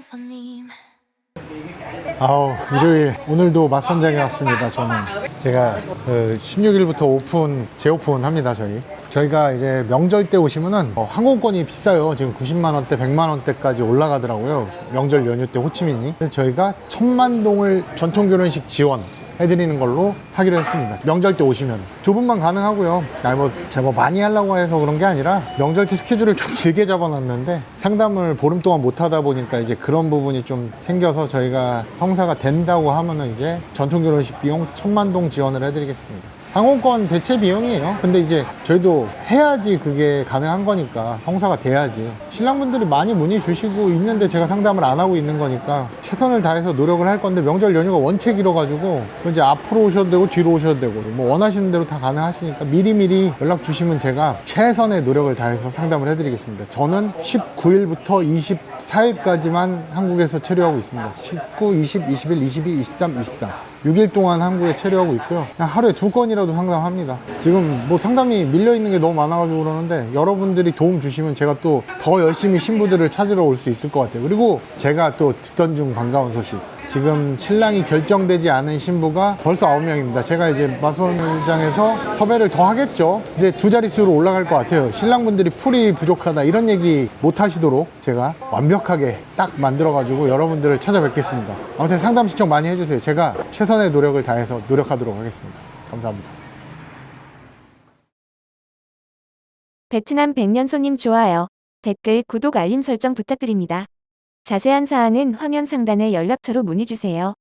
손님. 아우 일요일. 오늘도 맞선장에 왔습니다 저는. 제가 그 16일부터 오픈 재오픈 합니다 저희. 저희가 이제 명절 때 오시면은 어, 항공권이 비싸요. 지금 90만 원대 100만 원대까지 올라가더라고요. 명절 연휴 때 호치민이. 그래서 저희가 천만 동을 전통 결혼식 지원 해드리는 걸로 하기로 했습니다. 명절 때 오시면 두 분만 가능하고요. 아니 뭐 제가 뭐 많이 하려고 해서 그런 게 아니라 명절 때 스케줄을 좀 길게 잡아놨는데 상담을 보름 동안 못 하다 보니까 이제 그런 부분이 좀 생겨서 저희가 성사가 된다고 하면은 이제 전통 결혼식 비용 천만 동 지원을 해드리겠습니다. 항공권 대체 비용이에요. 근데 이제 저희도 해야지 그게 가능한 거니까 성사가 돼야지. 신랑분들이 많이 문의 주시고 있는데 제가 상담을 안 하고 있는 거니까 최선을 다해서 노력을 할 건데 명절 연휴가 원체 길어가지고 이제 앞으로 오셔도 되고 뒤로 오셔도 되고 뭐 원하시는 대로 다 가능하시니까 미리미리 연락 주시면 제가 최선의 노력을 다해서 상담을 해드리겠습니다. 저는 19일부터 24일까지만 한국에서 체류하고 있습니다. 19, 20, 21, 22, 23, 24. 6일 동안 한국에 체류하고 있고요. 그냥 하루에 두 건이라도 상담합니다. 지금 뭐 상담이 밀려 있는 게 너무 많아가지고 그러는데 여러분들이 도움 주시면 제가 또 더 열심히 신부들을 찾으러 올 수 있을 것 같아요. 그리고 제가 또 듣던 중 반가운 소식. 지금 신랑이 결정되지 않은 신부가 벌써 9명입니다. 제가 이제 마선장에서 섭외를 더 하겠죠. 이제 두 자릿수로 올라갈 것 같아요. 신랑분들이 풀이 부족하다 이런 얘기 못 하시도록 제가 완벽하게 딱 만들어가지고 여러분들을 찾아뵙겠습니다. 아무튼 상담 신청 많이 해주세요. 제가 최선의 노력을 다해서 노력하도록 하겠습니다. 감사합니다. 베트남 백년 손님 좋아요. 댓글, 구독, 알림 설정 부탁드립니다. 자세한 사항은 화면 상단의 연락처로 문의 주세요.